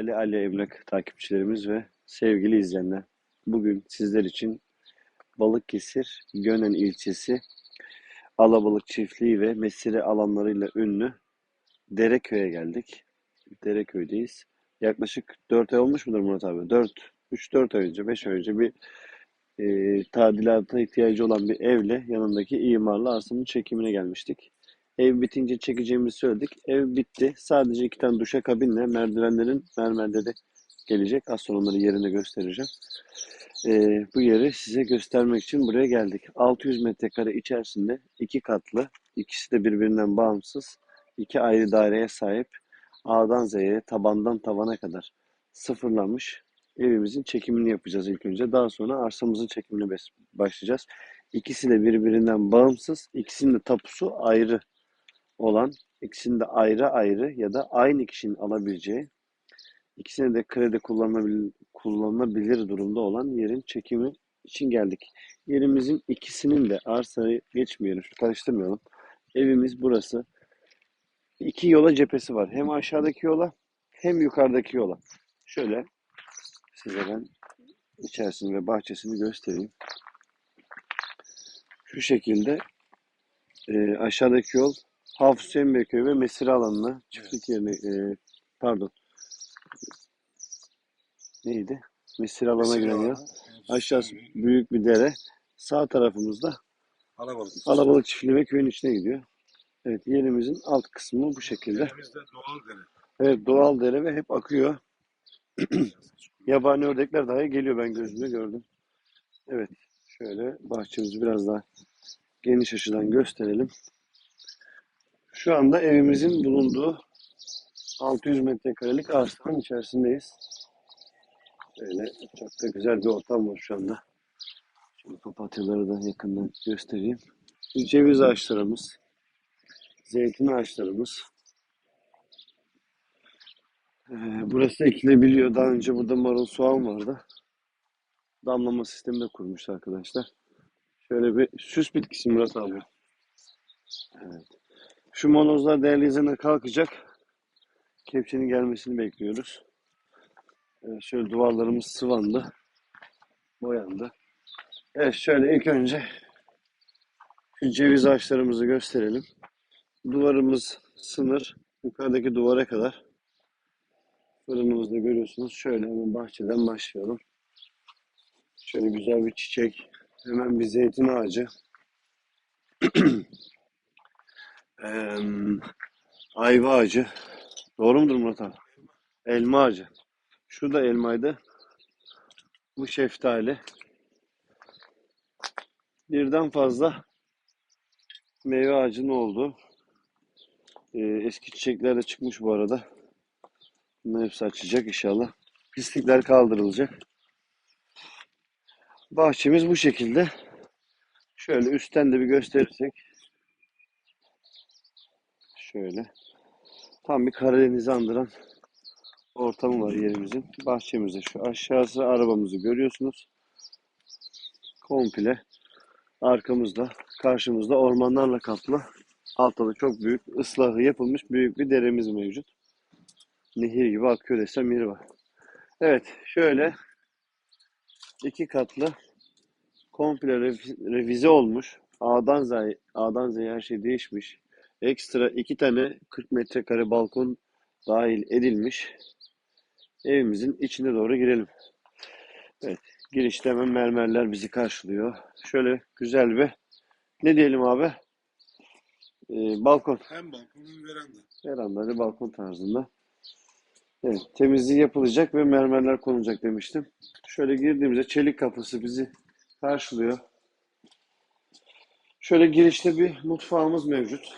Değerli Ali Emlak takipçilerimiz ve sevgili izleyenler. Bugün sizler için Balıkesir Gönen ilçesi Alabalık çiftliği ve mesire alanlarıyla ünlü Dereköy'e geldik. Dereköy'deyiz. Yaklaşık 4 ay olmuş mudur Murat abi? 4, 3-4 ay önce, 5 ay önce bir e, tadilata ihtiyacı olan bir evle yanındaki imarlı arsanın çekimine gelmiştik. Ev bitince çekeceğimizi söyledik. Ev bitti. Sadece iki tane duşakabinle merdivenlerin mermerleri gelecek. Az sonra onları yerinde göstereceğim. Ee, bu yeri size göstermek için buraya geldik. 600 metrekare içerisinde iki katlı, ikisi de birbirinden bağımsız, iki ayrı daireye sahip A'dan Z'ye, tabandan tavana kadar sıfırlanmış evimizin çekimini yapacağız ilk önce. Daha sonra arsamızın çekimine başlayacağız. İkisi de birbirinden bağımsız, ikisinin de tapusu ayrı olan, ikisini de ayrı ayrı ya da aynı kişinin alabileceği, ikisine de kredi kullanılabilir, kullanılabilir durumda olan yerin çekimi için geldik. Yerimizin ikisinin de arsayı geçmeyelim, şu karıştırmayalım. Evimiz burası. İki yola cephesi var. Hem aşağıdaki yola hem yukarıdaki yola. Şöyle size ben içerisini ve bahçesini göstereyim. Şu şekilde e, aşağıdaki yol Hafız Emreköy ve Mesire alanına çiftlik yerine e, pardon neydi? Mesire alana giren yol. Aşağısı büyük bir dere. Sağ tarafımızda Alabalık. Alabalık çiftliği ve köyün içine gidiyor. Evet yerimizin alt kısmı bu şekilde. Yerimizde doğal dere. Evet doğal dere ve hep akıyor. Yabani ördekler dahi geliyor ben gözümle gördüm. Evet şöyle bahçemizi biraz daha geniş açıdan gösterelim. Şu anda evimizin bulunduğu 600 metrekarelik arsanın içerisindeyiz. Böyle çok da güzel bir ortam var şu anda. Şimdi papatyaları da yakından göstereyim. Ceviz ağaçlarımız, zeytin ağaçlarımız. Ee, burası ekilebiliyor. Daha önce burada marul soğan vardı. Damlama sistemi de kurmuş arkadaşlar. Şöyle bir süs bitkisi Murat abi. Evet. Şu molozlar değerli izleyenler kalkacak. Kepçenin gelmesini bekliyoruz. Evet, şöyle duvarlarımız sıvandı. Boyandı. Evet şöyle ilk önce şu ceviz ağaçlarımızı gösterelim. Duvarımız sınır yukarıdaki duvara kadar. Fırınımızda görüyorsunuz. Şöyle hemen bahçeden başlayalım. Şöyle güzel bir çiçek. Hemen bir zeytin ağacı. Eee, ayva ağacı. Doğru mudur Murat abi? Elma ağacı. Şu da elmaydı. Bu şeftali. Birden fazla meyve ağacının olduğu. Ee, eski çiçekler de çıkmış bu arada. Bunlar hepsi açacak inşallah. Pislikler kaldırılacak. Bahçemiz bu şekilde. Şöyle üstten de bir gösterirsek. Şöyle. Tam bir Karadeniz'i andıran ortamı var yerimizin. Bahçemizde şu aşağısı arabamızı görüyorsunuz. Komple arkamızda, karşımızda ormanlarla kaplı. Altta da çok büyük ıslahı yapılmış büyük bir deremiz mevcut. Nehir gibi akıyor desem yeri var. Evet şöyle iki katlı komple revi- revize olmuş. A'dan Z'ye, A'dan Z'ye her şey değişmiş. Ekstra iki tane 40 metrekare balkon dahil edilmiş. Evimizin içine doğru girelim. Evet, girişte hemen mermerler bizi karşılıyor. Şöyle güzel bir, ne diyelim abi? Ee, balkon. Hem balkonun veranda. Veranda balkon tarzında. Evet, temizliği yapılacak ve mermerler konulacak demiştim. Şöyle girdiğimizde çelik kapısı bizi karşılıyor. Şöyle girişte bir mutfağımız mevcut.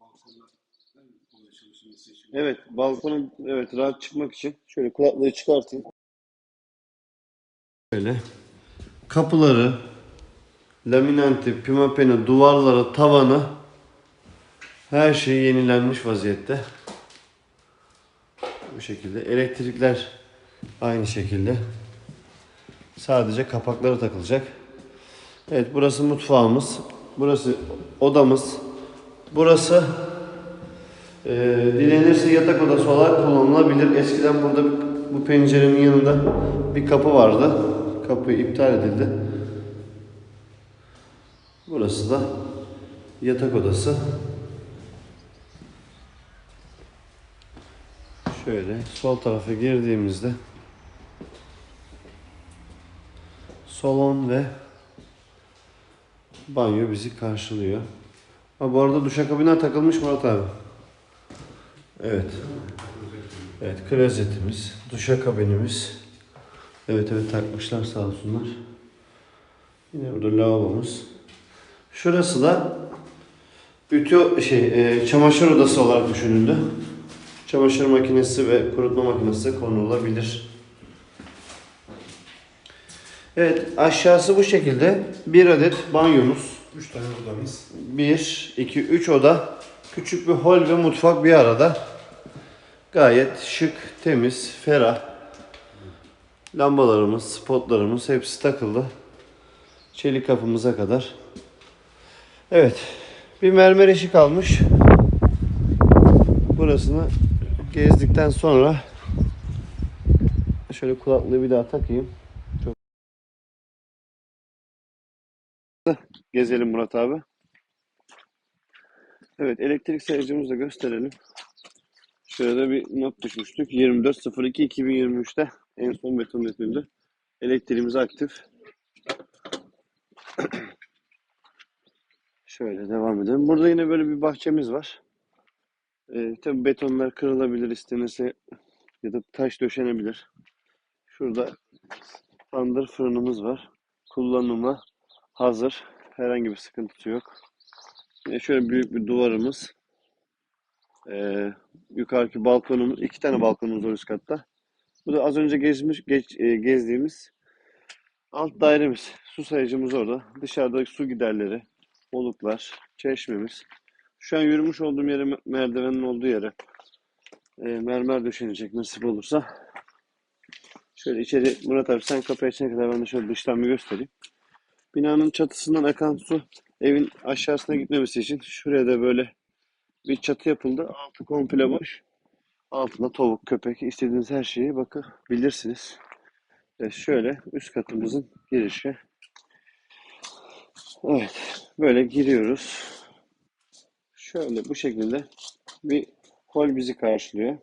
Balkonlar. En kolay çalışılması için. Evet, balkona evet rahat çıkmak için şöyle kulaklığı çıkartayım. Böyle kapıları, laminanti, pimapeni, duvarları, tavanı her şey yenilenmiş vaziyette. Bu şekilde. Elektrikler aynı şekilde. Sadece kapakları takılacak. Evet burası mutfağımız. Burası odamız. Burası Ee, dilenirse yatak odası olarak kullanılabilir. Eskiden burada bu pencerenin yanında bir kapı vardı. Kapı iptal edildi. Burası da yatak odası. Şöyle sol tarafa girdiğimizde salon ve banyo bizi karşılıyor. Ha bu arada duşakabinler takılmış Murat abi. Evet. Evet klozetimiz, duşakabinimiz. Evet evet takmışlar sağ olsunlar. Yine burada lavabomuz. Şurası da ütü şey e, çamaşır odası olarak düşünüldü. Çamaşır makinesi ve kurutma makinesi konulabilir. Evet aşağısı bu şekilde. Bir adet banyomuz. 3 tane odamız. 1, 2, 3 oda. Küçük bir hol ve mutfak bir arada. Gayet şık, temiz, ferah. Lambalarımız, spotlarımız hepsi takıldı. Çelik kapımıza kadar. Evet. Bir mermer eşik kalmış. Burasını gezdikten sonra şöyle kulaklığı bir daha takayım. Çok Gezelim Murat abi. Evet elektrik sayacımızı da gösterelim. Şurada bir not düşmüştük. 24.02.2023'te en son beton üretiminde. Elektriğimiz aktif. Şöyle devam edelim. Burada yine böyle bir bahçemiz var. Ee, tabii betonlar kırılabilir istenirse ya da taş döşenebilir. Şurada tandır fırınımız var. Kullanıma hazır. Herhangi bir sıkıntısı yok. Yine şöyle büyük bir duvarımız. Ee, yukarıki balkonumuz, iki tane balkonumuz var üst katta. Bu da az önce gezmiş, geç, e, gezdiğimiz alt dairemiz. Su sayıcımız orada. Dışarıdaki su giderleri, oluklar, çeşmemiz. Şu an yürümüş olduğum yere, me- merdivenin olduğu yere e, mermer döşenecek nasip olursa. Şöyle içeri, Murat abi sen kapıyı açana kadar ben de şöyle dıştan bir göstereyim. Binanın çatısından akan su evin aşağısına gitmemesi için şuraya da böyle bir çatı yapıldı. Altı komple boş. Altında tavuk, köpek, istediğiniz her şeyi bakabilirsiniz. Ve şöyle üst katımızın girişi. Evet, böyle giriyoruz. Şöyle bu şekilde bir hol bizi karşılıyor.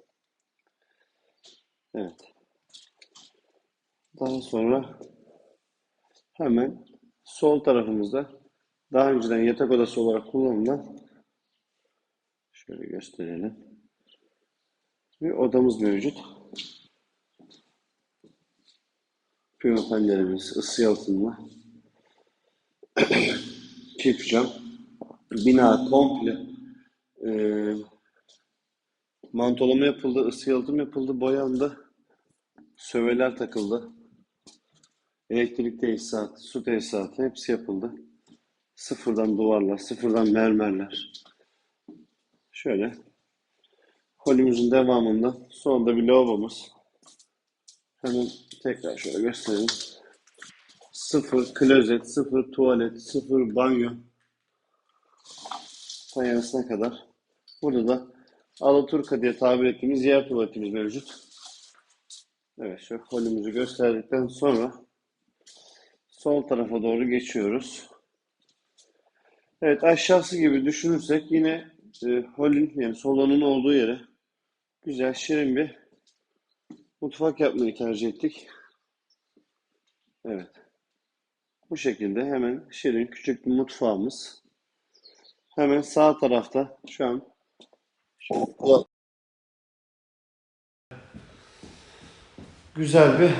Evet. Daha sonra hemen sol tarafımızda daha önceden yatak odası olarak kullanılan şöyle gösterelim. Bir odamız mevcut. Pimapenlerimiz, ısı yalıtımlı. Çift cam. Bina komple eee mantolama yapıldı, ısı yalıtım yapıldı, boyandı. Söveler takıldı. Elektrik tesisatı, su tesisatı hepsi yapıldı. Sıfırdan duvarlar, sıfırdan mermerler. Şöyle. Holümüzün devamında sonunda bir lavabomuz. Hemen tekrar şöyle göstereyim. Sıfır klozet, sıfır tuvalet, sıfır banyo. Fayansına kadar. Burada da Alaturka diye tabir ettiğimiz yer tuvaletimiz mevcut. Evet şu holümüzü gösterdikten sonra sol tarafa doğru geçiyoruz. Evet aşağısı gibi düşünürsek yine e, holün yani salonun olduğu yere güzel şirin bir mutfak yapmayı tercih ettik. Evet. Bu şekilde hemen şirin küçük bir mutfağımız. Hemen sağ tarafta şu an güzel bir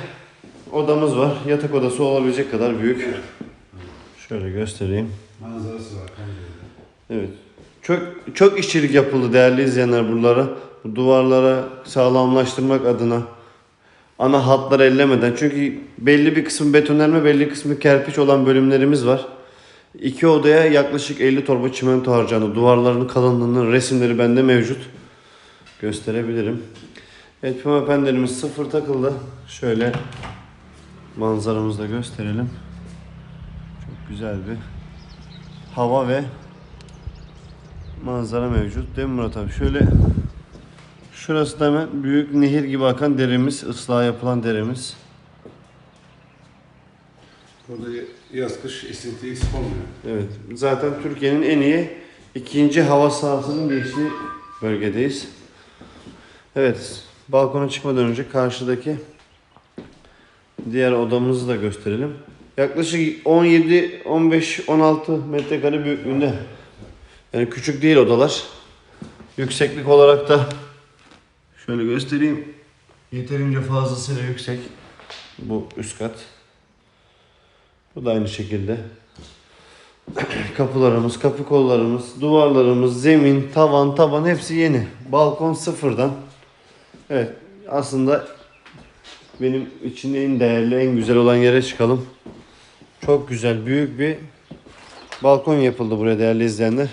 odamız var. Yatak odası olabilecek kadar büyük. Şöyle göstereyim. Manzarası var. Evet. Çok çok işçilik yapıldı değerli izleyenler buralara. Bu duvarlara sağlamlaştırmak adına ana hatları ellemeden. Çünkü belli bir kısmı betonarme, belli bir kısmı kerpiç olan bölümlerimiz var. İki odaya yaklaşık 50 torba çimento harcandı. Duvarların kalınlığının resimleri bende mevcut. Gösterebilirim. Evet pimapenlerimiz sıfır takıldı. Şöyle manzaramızı da gösterelim. Çok güzel bir hava ve manzara mevcut. Değil mi Murat abi? Şöyle şurası da hemen büyük nehir gibi akan deremiz, ıslah yapılan deremiz. Burada yaz kış esinti eksik olmuyor. Evet. Zaten Türkiye'nin en iyi ikinci hava sahasının geçtiği bölgedeyiz. Evet. Balkona çıkmadan önce karşıdaki diğer odamızı da gösterelim. Yaklaşık 17, 15, 16 metrekare büyüklüğünde. Yani küçük değil odalar. Yükseklik olarak da şöyle göstereyim. Yeterince fazlasıyla yüksek. Bu üst kat. Bu da aynı şekilde. Kapılarımız, kapı kollarımız, duvarlarımız, zemin, tavan, taban hepsi yeni. Balkon sıfırdan. Evet aslında benim için en değerli, en güzel olan yere çıkalım. Çok güzel, büyük bir balkon yapıldı buraya değerli izleyenler.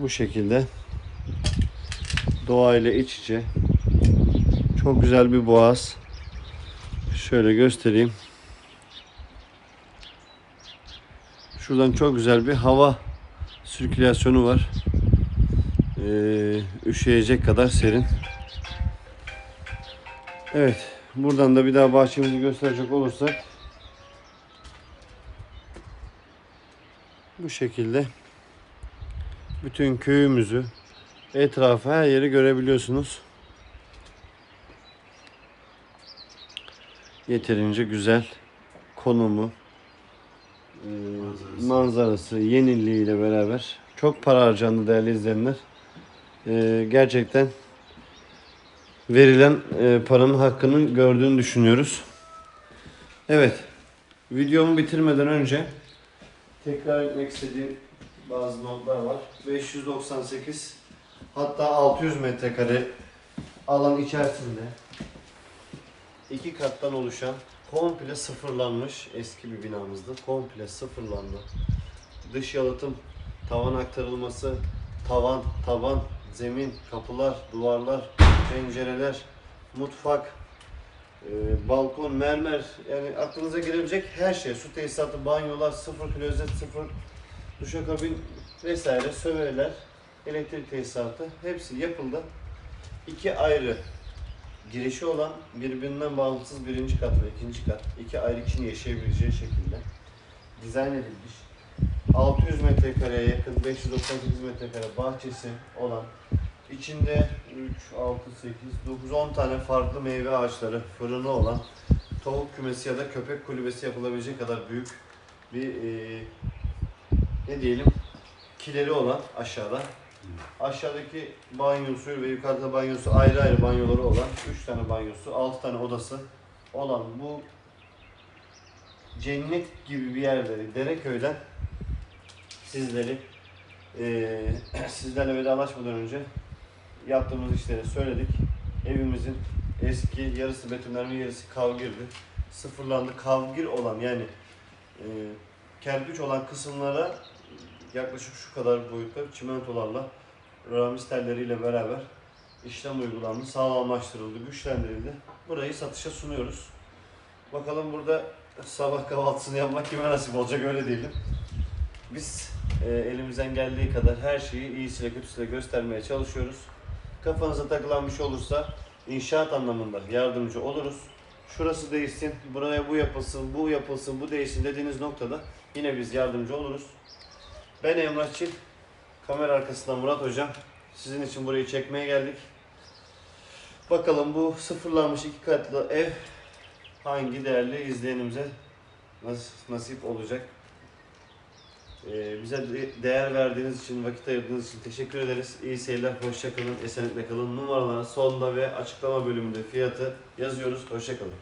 Bu şekilde doğayla iç içe. Çok güzel bir boğaz. Şöyle göstereyim. Şuradan çok güzel bir hava sirkülasyonu var. Ee, üşüyecek kadar serin. Evet. Buradan da bir daha bahçemizi gösterecek olursak bu şekilde bütün köyümüzü etrafı her yeri görebiliyorsunuz. Yeterince güzel konumu e, manzarası, yeniliğiyle beraber çok para harcandı değerli izleyenler. E, gerçekten verilen e, paranın hakkını gördüğünü düşünüyoruz. Evet, videomu bitirmeden önce tekrar etmek istediğim bazı notlar var. 598 hatta 600 metrekare alan içerisinde iki kattan oluşan komple sıfırlanmış eski bir binamızdı. Komple sıfırlandı. Dış yalıtım, tavan aktarılması, tavan, taban, zemin, kapılar, duvarlar, pencereler, mutfak, e, balkon, mermer yani aklınıza gelebilecek her şey. Su tesisatı, banyolar, sıfır klozet, sıfır duşakabin vesaire, söveler, elektrik tesisatı hepsi yapıldı. İki ayrı girişi olan birbirinden bağımsız birinci kat ve ikinci kat iki ayrı kişinin yaşayabileceği şekilde dizayn edilmiş. 600 metrekareye yakın 598 metrekare bahçesi olan içinde 3, 6, 8, 9, 10 tane farklı meyve ağaçları, fırını olan tavuk kümesi ya da köpek kulübesi yapılabilecek kadar büyük bir e, ne diyelim kileri olan aşağıda Aşağıdaki banyosu ve yukarıda banyosu ayrı ayrı banyoları olan 3 tane banyosu, 6 tane odası olan bu cennet gibi bir yerde Dereköy'den sizleri eee sizlerle vedalaşmadan önce yaptığımız işleri söyledik. Evimizin eski yarısı betonarme yarısı kavgirdi. Sıfırlandı. Kavgir olan yani eee kerpiç olan kısımlara yaklaşık şu kadar boyutta çimentolarla ramiz telleriyle beraber işlem uygulandı, sağlamlaştırıldı, güçlendirildi. Burayı satışa sunuyoruz. Bakalım burada sabah kahvaltısını yapmak kime nasip olacak öyle diyelim. Biz e, elimizden geldiği kadar her şeyi iyisiyle kötüsüyle göstermeye çalışıyoruz. Kafanıza takılan bir şey olursa inşaat anlamında yardımcı oluruz. Şurası değişsin, buraya bu yapılsın, bu yapılsın, bu değişsin dediğiniz noktada yine biz yardımcı oluruz. Ben Emrah Çil, kamera arkasında Murat Hocam. Sizin için burayı çekmeye geldik. Bakalım bu sıfırlanmış iki katlı ev hangi değerli izleyenimize nas- nasip olacak. Ee, bize de- değer verdiğiniz için, vakit ayırdığınız için teşekkür ederiz. İyi seyirler, hoşçakalın, esenlikle kalın. Numaraları sonda ve açıklama bölümünde fiyatı yazıyoruz. Hoşçakalın.